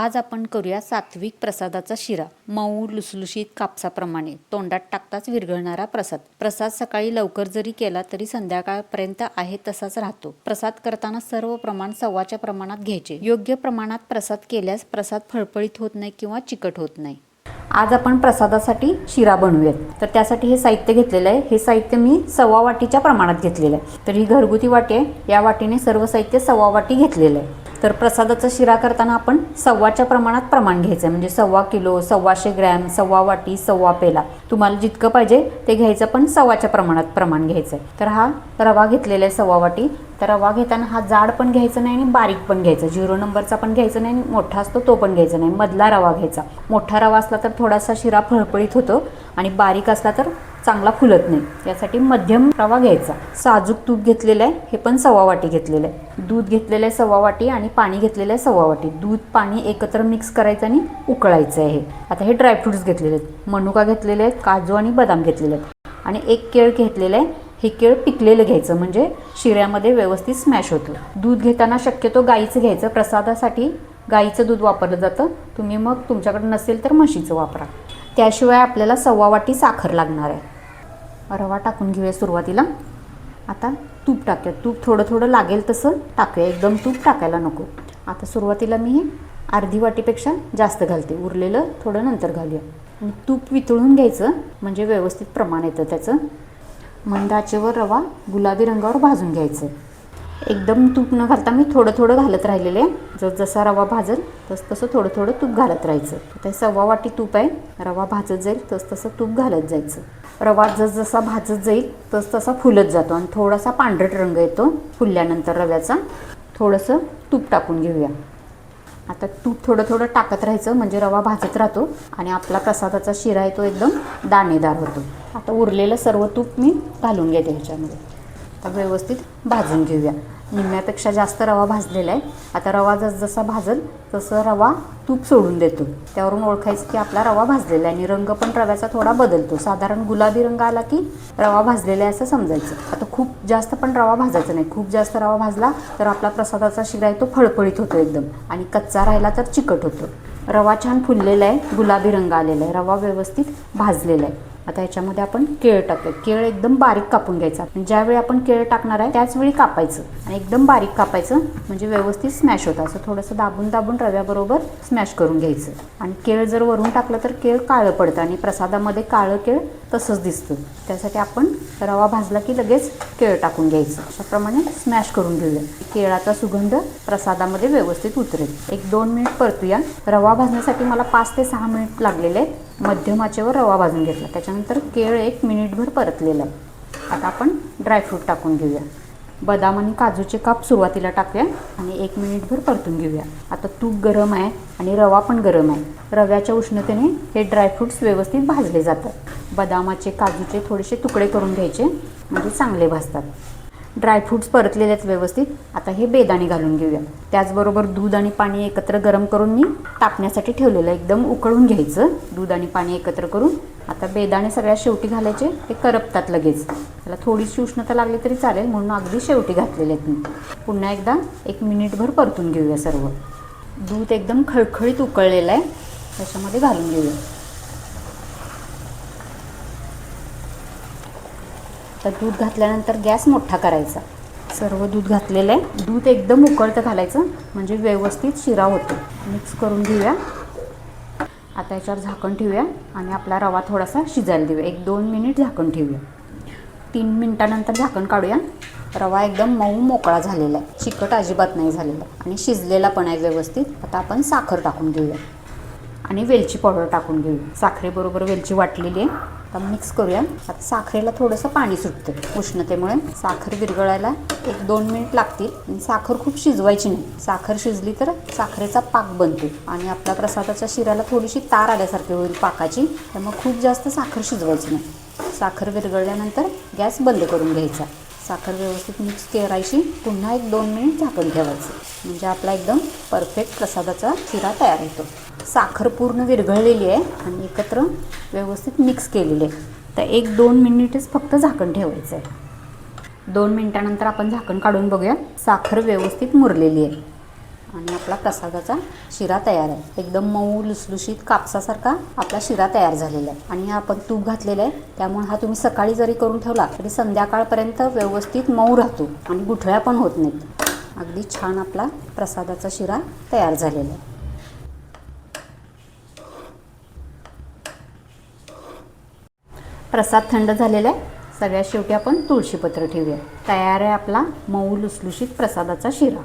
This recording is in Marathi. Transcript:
आज आपण करूया सात्विक प्रसादाचा शिरा. मऊ लुसलुशीत कापसाप्रमाणे. तोंडात टाकताच विरघळणारा प्रसाद. प्रसाद सकाळी लवकर जरी केला तरी संध्याकाळपर्यंत आहे तसाच राहतो. प्रसाद करताना सर्व प्रमाण सव्वाच्या प्रमाणात घ्यायचे. योग्य प्रमाणात प्रसाद केल्यास प्रसाद फळफळीत होत नाही किंवा चिकट होत नाही. आज आपण प्रसादासाठी शिरा बनवूयात. तर त्यासाठी हे साहित्य घेतलेलं आहे. हे साहित्य मी सव्वा वाटीच्या प्रमाणात घेतलेलं आहे. तर ही घरगुती वाटी आहे. या वाटीने सर्व साहित्य सव्वा वाटी घेतलेलं आहे. तर प्रसादाचा शिरा करताना आपण सव्वाच्या प्रमाणात प्रमाण घ्यायचं आहे म्हणजे सव्वा किलो सव्वाशे ग्रॅम सव्वा वाटी सव्वा पेला. तुम्हाला जितकं पाहिजे ते घ्यायचं पण सव्वाच्या प्रमाणात प्रमाण घ्यायचं आहे तर हा रवा घेतलेला आहे सव्वा वाटी. तर रवा घेताना हा जाड पण घ्यायचा नाही आणि बारीक पण घ्यायचा. झिरो नंबरचा पण घ्यायचा नाही आणि मोठा असतो तो पण घ्यायचा नाही. मधला रवा घ्यायचा. मोठा रवा असला तर थोडासा शिरा फळफळीत होतो आणि बारीक असला तर चांगला फुलत नाही. यासाठी मध्यम रवा घ्यायचा. साजूक तूप घेतलेलं आहे हे पण सव्वा वाटी घेतलेलं आहे. दूध घेतलेलं आहे सव्वा वाटी आणि पाणी घेतलेलं आहे सव्वा वाटी. दूध पाणी एकत्र मिक्स करायचं आणि उकळायचं आहे हे. आता हे ड्रायफ्रुट्स घेतलेले आहेत. मनुका घेतलेले आहेत काजू आणि बदाम घेतलेले आहेत. आणि एक केळ घेतलेलं आहे हे केळ पिकलेलं घ्यायचं म्हणजे शिऱ्यामध्ये व्यवस्थित स्मॅश होतं. दूध घेताना शक्यतो गाईचं घ्यायचं. प्रसादासाठी गाईचं दूध वापरलं जातं. तुम्ही मग तुमच्याकडे नसेल तर म्हशीचं वापरा. त्याशिवाय आपल्याला सव्वा वाटी साखर लागणार आहे. रवा टाकून घेऊया सुरुवातीला. आता तूप टाकूया. तूप थोडं थोडं लागेल तसं टाकूया. एकदम तूप टाकायला नको. आता सुरुवातीला मी अर्धी वाटीपेक्षा जास्त घालते. उरलेलं थोडं नंतर घालूया. आणि तूप वितळून घ्यायचं म्हणजे व्यवस्थित प्रमाण येतं त्याचं. मंद आचेवर रवा गुलाबी रंगावर भाजून घ्यायचं. एकदम तूप न घालता मी थोडं थोडं घालत राहिलेले. जस जसा रवा भाजल तस तसं थोडं थोडं तूप घालत राहायचं. ते सव्वा वाटी तूप आहे. रवा भाजत जाईल तस तसं तूप घालत जायचं. रवा जस जसा भाजत जाईल तस तसा फुलत जातो आणि थोडासा पांढरट रंग येतो फुलल्यानंतर रव्याचा. थोडंसं तूप टाकून घेऊया. आता तूप थोडं थोडं टाकत राहायचं म्हणजे रवा भाजत राहतो आणि आपला प्रसादाचा शिरा आहे तो एकदम दाणेदार होतो. आता उरलेलं सर्व तूप मी घालून घेते ह्याच्यामध्ये. आता व्यवस्थित भाजून घेऊया. निम्म्यापेक्षा जास्त रवा भाजलेला आहे. आता रवा जसजसा भाजल तसं रवा तूप सोडून देतो. त्यावरून ओळखायचं की आपला रवा भाजलेला आहे आणि रंग पण रव्याचा थोडा बदलतो. साधारण गुलाबी रंग आला की रवा भाजलेला आहे असं समजायचं. आता खूप जास्त पण रवा भाजायचा नाही. खूप जास्त रवा भाजला तर आपला प्रसादाचा शिरा आहे तो फळफळीत होतो एकदम. आणि कच्चा राहिला तर चिकट होतो. रवा छान फुललेला आहे. गुलाबी रंग आलेला आहे. रवा व्यवस्थित भाजलेला आहे. आता याच्यामध्ये आपण केळ टाकूया. केळ एकदम बारीक कापून घ्यायचा. ज्यावेळी आपण केळ टाकणार आहे त्याचवेळी कापायचं. आणि एकदम बारीक कापायचं म्हणजे व्यवस्थित स्मॅश होतं. असं थोडंसं दाबून दाबून रव्याबरोबर स्मॅश करून घ्यायचं. आणि केळ जर वरून टाकलं तर केळ काळं पडतं. आणि प्रसादामध्ये काळं केळ तसंच दिसतं. त्यासाठी आपण रवा भाजला की लगेच केळ टाकून घ्यायचं. अशाप्रमाणे स्मॅश करून घेऊया. केळाचा सुगंध प्रसादामध्ये व्यवस्थित उतरेल. एक दोन मिनिट परतूया. रवा भाजण्यासाठी मला पाच ते सहा मिनिट लागलेले आहेत. मध्यम आचेवर रवा भाजून घेतला. त्याच्यानंतर केळ एक मिनिटभर परतलेलं. आहे आता आपण ड्रायफ्रूट टाकून घेऊया. बदाम आणि काजूचे काप सुरुवातीला टाकूया आणि एक मिनिटभर परतून घेऊया. आता तूप गरम आहे आणि रवा पण गरम आहे. रव्याच्या उष्णतेने हे ड्रायफ्रूट्स व्यवस्थित भाजले जातात. बदामाचे काजूचे थोडेसे तुकडे करून घ्यायचे म्हणजे चांगले भाजतात. ड्रायफ्रूट्स परतलेले आहेत व्यवस्थित. आता हे बेदाणे घालून घेऊया. त्याचबरोबर दूध आणि पाणी एकत्र गरम करून मी तापण्यासाठी ठेवलेलं एकदम उकळून घ्यायचं. दूध आणि पाणी एकत्र करून आता बेदाणे सगळ्यात शेवटी घालायचे ते करपतात लगेच. त्याला थोडीशी उष्णता लागली तरी चालेल म्हणून अगदी शेवटी घातलेले आहेत मी. पुन्हा एकदा एक मिनिटभर परतून घेऊया सर्व. दूध एकदम खळखळीत उकळलेलं आहे. त्याच्यामध्ये घालून घेऊया. तर दूध घातल्यानंतर गॅस मोठा करायचा. सर्व दूध घातलेलं आहे. दूध एकदम उकळतं घालायचं म्हणजे व्यवस्थित शिरा होतो. मिक्स करून घेऊया. आता याच्यावर झाकण ठेवूया आणि आपला रवा थोडासा शिजायला देऊया. एक दोन मिनिट झाकण ठेवूया. तीन मिनटानंतर झाकण काढूया. रवा एकदम मऊ मोकळा झालेला आहे. चिकट अजिबात नाही झालेला. आणि शिजलेला पण आहे व्यवस्थित. आता आपण साखर टाकून घेऊया. आणि वेलची पावडर टाकून घेऊया. साखरेबरोबर वेलची वाटलेली आहे. आता मिक्स करूया. आता साखरेला थोडंसं पाणी सुटतं उष्णतेमुळे. साखर विरघळायला एक दोन मिनिट लागतील. आणि साखर खूप शिजवायची नाही. साखर शिजली तर साखरेचा पाक बनतो. आणि आपल्या प्रसादाच्या शिऱ्याला थोडीशी तार आल्यासारखी होईल पाकाची. त्यामुळे खूप जास्त साखर शिजवायची नाही. साखर विरघळल्यानंतर गॅस बंद करून घ्यायचा. साखर व्यवस्थित मिक्स करायची. पुन्हा एक दोन मिनिट झाकण ठेवायचं. म्हणजे आपला एकदम परफेक्ट प्रसादाचा शिरा तयार होतो. साखर पूर्ण विरघळलेली आहे आणि एकत्र व्यवस्थित मिक्स केलेली आहे. तर एक दोन मिनिटच फक्त झाकण ठेवायचं आहे. दोन मिनटानंतर आपण झाकण काढून बघूया. साखर व्यवस्थित मुरलेली आहे. आणि आपला प्रसादाचा शिरा तयार आहे. एकदम मऊ लुसलुशीत कापसासारखा आपला शिरा तयार झालेला आहे. आणि आपण तूप घातलेला आहे. त्यामुळे हा तुम्ही सकाळी जरी करून ठेवला तरी संध्याकाळपर्यंत व्यवस्थित मऊ राहतो आणि गुठळ्या पण होत नाहीत. अगदी छान आपला प्रसादाचा शिरा तयार झालेला आहे. प्रसाद थंड झालेला आहे. सगळ्यात शेवटी आपण तुळशीपत्र ठेवूया. तयार आहे आपला मऊ लुसलुशीत प्रसादाचा शिरा.